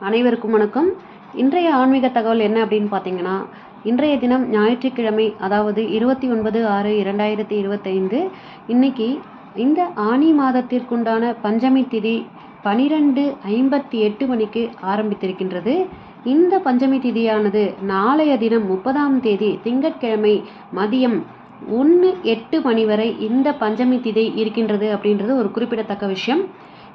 அனைவருக்கும் வணக்கம். இன்றைய ஆன்மீக தகவல் என்ன அப்படின்னு பார்த்தீங்கன்னா இன்றைய தினம் ஞாயிற்றுக்கிழமை அதாவது இருபத்தி ஒன்பது ஆறு இரண்டாயிரத்தி இருபத்தைந்து இன்னைக்கு இந்த ஆனி மாதத்திற்குண்டான பஞ்சமி திதி பனிரெண்டு ஐம்பத்தி எட்டு மணிக்கு ஆரம்பித்திருக்கின்றது. இந்த பஞ்சமி திதியானது நாளைய தினம் முப்பதாம் தேதி திங்கட்கிழமை மதியம் ஒன்று எட்டு மணி வரை இந்த பஞ்சமி திதி இருக்கின்றது அப்படின்றது ஒரு குறிப்பிடத்தக்க விஷயம்.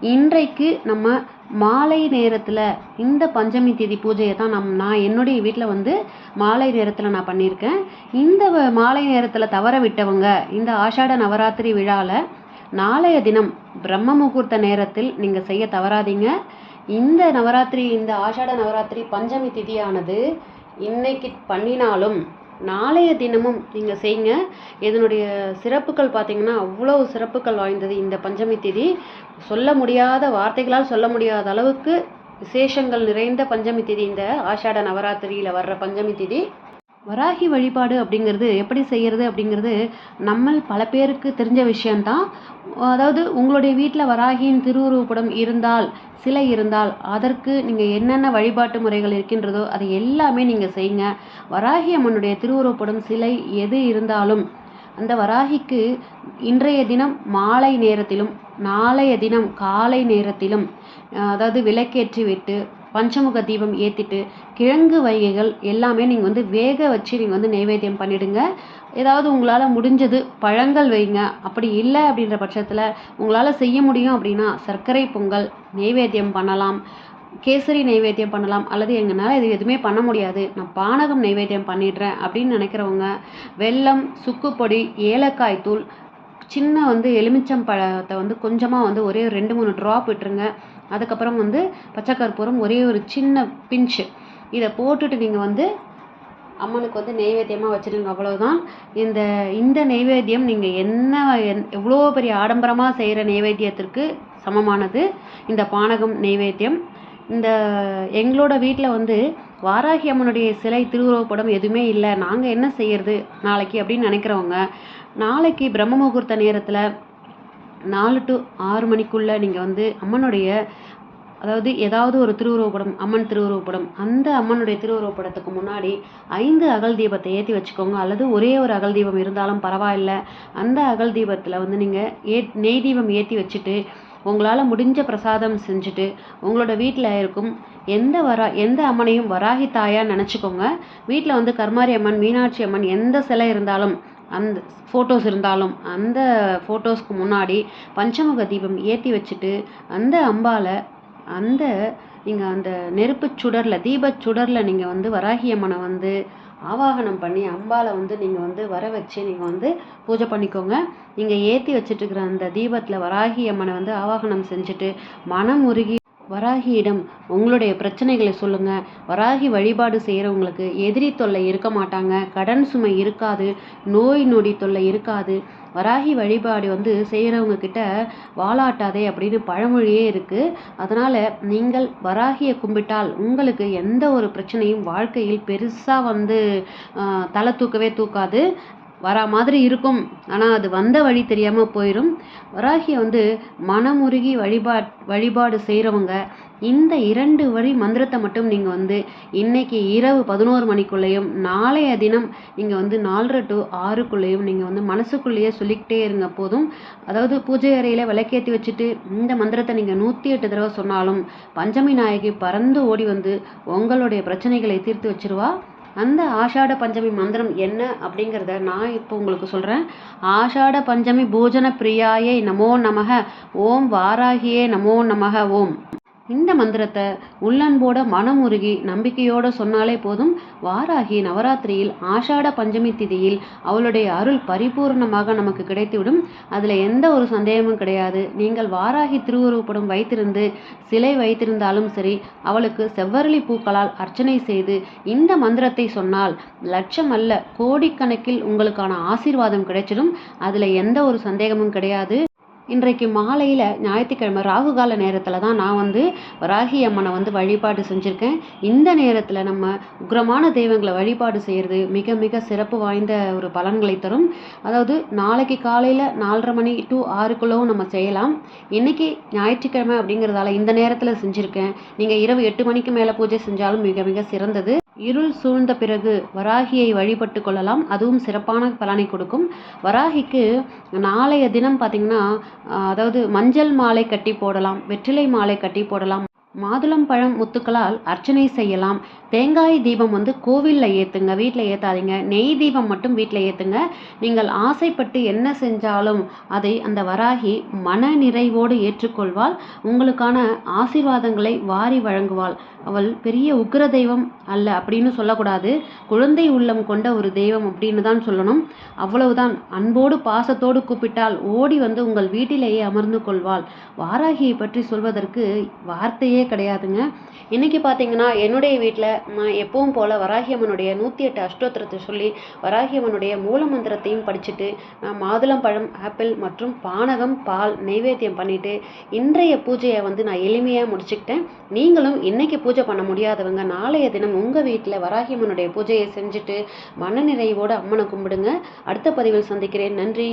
இன்றைக்கு நம்ம மாலை நேரத்தில் இந்த பஞ்சமி திதி பூஜையை தான் நம் நான் என்னுடைய வீட்டில் வந்து மாலை நேரத்தில் நான் பண்ணியிருக்கேன். இந்த வ- மாலை நேரத்தில் தவற விட்டவங்க இந்த ஆஷாட நவராத்திரி விழாவில் நாளைய தினம் பிரம்ம முகூர்த்த நேரத்தில் நீங்கள் செய்ய தவறாதீங்க. இந்த நவராத்திரி இந்த ஆஷாட நவராத்திரி பஞ்சமி திதியானது இன்னைக்கு பண்ணினாலும் நாளைய தினமும் நீங்கள் செய்யுங்க இதனுடைய சிறப்புகள் பார்த்தீங்கன்னா அவ்வளோ சிறப்புகள் வாய்ந்தது இந்த பஞ்சமி திதி. சொல்ல முடியாத வார்த்தைகளால் சொல்ல முடியாத அளவுக்கு விசேஷங்கள் நிறைந்த பஞ்சமி திதி. இந்த ஆஷாட நவராத்திரியில் வர்ற பஞ்சமி திதி. வராகி வழிபாடு அப்படிங்கிறது எப்படி செய்கிறது அப்படிங்கிறது நம்ம பல பேருக்கு தெரிஞ்ச விஷயம்தான். அதாவது உங்களுடைய வீட்டில் வராகியின் திருவுருவப்படம் இருந்தால் சிலை இருந்தால் அதற்கு நீங்கள் என்னென்ன வழிபாட்டு முறைகள் இருக்கின்றதோ அதை எல்லாமே நீங்கள் செய்யுங்க. வராகி அம்மனுடைய திருவுருவப்படம் சிலை எது இருந்தாலும் அந்த வராகிக்கு இன்றைய தினம் மாலை நேரத்திலும் நாளைய தினம் காலை நேரத்திலும் அதாவது விளக்கேற்றி விட்டு பஞ்சமுக தீபம் ஏற்றிட்டு கிழங்கு வகைகள் எல்லாமே நீங்கள் வந்து வேக வச்சு நீங்கள் வந்து நைவேத்தியம் பண்ணிவிடுங்க ஏதாவது உங்களால் முடிஞ்சது பழங்கள் வைங்க. அப்படி இல்லை அப்படின்ற பட்சத்தில் உங்களால் செய்ய முடியும் அப்படின்னா சர்க்கரை பொங்கல் நைவேத்தியம் பண்ணலாம். கேசரி நைவேத்தியம் பண்ணலாம். அல்லது எங்களால் இது எதுவுமே பண்ண முடியாது. நான் பானகம் நைவேத்தியம் பண்ணிடுறேன் அப்படின்னு நினைக்கிறவங்க வெல்லம் சுக்குப்பொடி ஏலக்காய் தூள் சின்ன வந்து எலுமிச்சம் பழத்தை வந்து கொஞ்சமாக வந்து ஒரே ஒரு ரெண்டு மூணு ட்ராப் விட்டுருங்க. அதுக்கப்புறம் வந்து பச்சை கற்பூரம் ஒரே ஒரு சின்ன பிஞ்சு இதை போட்டுட்டு நீங்கள் வந்து அம்மனுக்கு வந்து நெய்வேத்தியமாக வச்சுருங்க அவ்வளோதான் இந்த இந்த நெய்வேத்தியம் நீங்கள் என்ன என் எவ்வளோ பெரிய ஆடம்பரமாக செய்கிற நெய்வேத்தியத்திற்கு சமமானது? இந்த பானகம் நெய்வேத்தியம். இந்த எங்களோட வீட்டில் வந்து வாராகி அம்மனுடைய சிலை திருவுருவப்படம் எதுவுமே இல்லை. நாங்கள் என்ன செய்யறது? நாளைக்கு அப்படின்னு நினைக்கிறவங்க நாளைக்கு பிரம்ம முகூர்த்த நேரத்தில் நாலு டு ஆறு மணிக்குள்ளே நீங்கள் வந்து அம்மனுடைய அதாவது ஏதாவது ஒரு திருவுருவப்படம் அம்மன் திருவுருவப்படம் அந்த அம்மனுடைய திருவுருவப்படத்துக்கு முன்னாடி ஐந்து அகல் தீபத்தை ஏற்றி வச்சுக்கோங்க. அல்லது ஒரே ஒரு அகல் தீபம் இருந்தாலும் பரவாயில்ல. அந்த அகல் தீபத்தில் வந்து நீங்கள் ஏ நெய் தீபம் ஏற்றி வச்சுட்டு உங்களால் முடிஞ்ச பிரசாதம் செஞ்சுட்டு உங்களோட வீட்டில் இருக்கும் எந்த வரா எந்த அம்மனையும் வராகி தாயாக நினச்சிக்கோங்க. வீட்டில் வந்து கர்மாரி அம்மன் மீனாட்சி அம்மன் எந்த சிலை இருந்தாலும் அந்த ஃபோட்டோஸ் இருந்தாலும் அந்த ஃபோட்டோஸ்க்கு முன்னாடி பஞ்சமுக தீபம் ஏற்றி வச்சுட்டு அந்த அம்பால் அந்த நீங்கள் அந்த நெருப்புச் சுடரில் தீபச் சுடரில் நீங்கள் வந்து வராகி அம்மனை வந்து ஆவாகனம் பண்ணி அம்பாவை வந்து நீங்கள் வந்து வர வச்சு நீங்கள் வந்து பூஜை பண்ணிக்கோங்க. நீங்கள் ஏற்றி வச்சுட்டு இருக்கிற அந்த தீபத்தில் வராகி அம்மனை வந்து ஆவாகனம் செஞ்சுட்டு மனம் உருகி வராகியிடம் உங்களுடைய பிரச்சனைகளை சொல்லுங்க. வராகி வழிபாடு செய்கிறவங்களுக்கு எதிரி தொல்லை இருக்க மாட்டாங்க. கடன் சுமை இருக்காது. நோய் நொடி தொல்லை இருக்காது. வராகி வழிபாடு வந்து செய்கிறவங்க கிட்ட வாலாட்டாதே அப்படின்னு பழமொழியே இருக்குது அதனால் நீங்கள் வராகியை கும்பிட்டால் உங்களுக்கு எந்த ஒரு பிரச்சனையும் வாழ்க்கையில் பெருசாக வந்து தலை தூக்கவே தூக்காது. வரா மாதிரி இருக்கும். ஆனால் அது வந்த வழி தெரியாமல் போயிடும் வராகியை வந்து மனமுருகி வழிபா வழிபாடு செய்கிறவங்க இந்த இரண்டு வழி மந்திரத்தை மட்டும் நீங்கள் வந்து இன்றைக்கி இரவு பதினோரு மணிக்குள்ளேயும் நாளைய தினம் நீங்கள் வந்து நாலரை டு ஆறுக்குள்ளேயும் நீங்கள் வந்து மனசுக்குள்ளேயே சொல்லிக்கிட்டே இருங்க போதும். அதாவது பூஜை அறையில் விளக்கேற்றி வச்சுட்டு இந்த மந்திரத்தை நீங்கள் நூற்றி எட்டு தடவை சொன்னாலும் பஞ்சமி நாயகி பறந்து ஓடி வந்து உங்களுடைய பிரச்சனைகளை தீர்த்து வச்சிருவா. அந்த ஆஷாட பஞ்சமி மந்திரம் என்ன அப்படிங்கிறத நான் இப்போ உங்களுக்கு சொல்கிறேன் ஆஷாட பஞ்சமி பூஜன பிரியாயை நமோ நமக ஓம் வாராகியே நமோ நமக ஓம். இந்த மந்திரத்தை உள்ளன்போட மனமுருகி நம்பிக்கையோட சொன்னாலே போதும். வாராகி நவராத்திரியில் ஆஷாட பஞ்சமி திதியில் அவளுடைய அருள் பரிபூர்ணமாக நமக்கு கிடைத்துவிடும். அதில் எந்த ஒரு சந்தேகமும் கிடையாது. நீங்கள் வாராகி திருவுருவப்படம் வைத்திருந்து சிலை வைத்திருந்தாலும் சரி அவளுக்கு செவ்வரளி பூக்களால் அர்ச்சனை செய்து இந்த மந்திரத்தை சொன்னால் லட்சம் அல்ல கோடிக்கணக்கில் உங்களுக்கான ஆசீர்வாதம் கிடைச்சிடும். அதில் எந்த ஒரு சந்தேகமும் கிடையாது. இன்றைக்கு மாலையில் ஞாயிற்றுக்கிழமை ராகு கால நேரத்தில் தான் நான் வந்து வராகி அம்மனை வந்து வழிபாடு செஞ்சுருக்கேன். இந்த நேரத்தில் நம்ம உக்ரமான தெய்வங்களை வழிபாடு செய்கிறது மிக மிக சிறப்பு வாய்ந்த ஒரு பலன்களை தரும். அதாவது நாளைக்கு காலையில் நாலரை மணி டு ஆறுக்குள்ளவும் நம்ம செய்யலாம். இன்றைக்கி ஞாயிற்றுக்கிழமை அப்படிங்கிறதால இந்த நேரத்தில் செஞ்சுருக்கேன். நீங்கள் இரவு எட்டு மணிக்கு மேலே பூஜை செஞ்சாலும் மிக மிக சிறந்தது. இருள் சூழ்ந்த பிறகு வராகியை வழிபட்டு கொள்ளலாம். அதுவும் சிறப்பான பலனை கொடுக்கும். வராகிக்கு நாளைய தினம் பார்த்திங்கன்னா அதாவது மஞ்சள் மாலை கட்டி போடலாம் வெற்றிலை மாலை கட்டி போடலாம். மாதுளம் பழம் முத்துக்களால் அர்ச்சனை செய்யலாம். தேங்காய் தீபம் வந்து கோவிலில் ஏற்றுங்க வீட்டில் ஏற்றாதீங்க நெய் தீபம் மட்டும் வீட்டில் ஏற்றுங்க நீங்கள் ஆசைப்பட்டு என்ன செஞ்சாலும் அதை அந்த வராகி மன நிறைவோடு ஏற்றுக்கொள்வாள். உங்களுக்கான ஆசீர்வாதங்களை வாரி வழங்குவாள். அவள் பெரிய உக்கிர தெய்வம் அல்ல அப்படின்னு சொல்லக்கூடாது. குழந்தை உள்ளம் கொண்ட ஒரு தெய்வம் அப்படின்னு தான் சொல்லணும். அவ்வளவுதான். அன்போடு பாசத்தோடு கூப்பிட்டால் ஓடி வந்து உங்கள் வீட்டிலேயே அமர்ந்து கொள்வாள். வாராகியை பற்றி சொல்வதற்கு வார்த்தையே கிடையாதுங்க. இன்றைக்கி பார்த்தீங்கன்னா என்னுடைய வீட்டில் நான் எப்பவும் போல் வராகியம்மனுடைய நூற்றி எட்டு அஷ்டோத்திரத்தை சொல்லி வராகியம்மனுடைய மூல மந்திரத்தையும் படிச்சுட்டு நான் மாதுளம்பழம் ஆப்பிள் மற்றும் பானகம் பால் நைவேத்தியம் பண்ணிவிட்டு இன்றைய பூஜையை வந்து நான் எளிமையாக முடிச்சுக்கிட்டேன். நீங்களும் இன்றைக்கி பூஜை பண்ண முடியாதவங்க நாளைய தினம் உங்கள் வீட்டில் வராகியம்மனுடைய பூஜையை செஞ்சுட்டு மனநிறைவோடு அம்மனை கும்பிடுங்க. அடுத்த பதிவில் சந்திக்கிறேன். நன்றி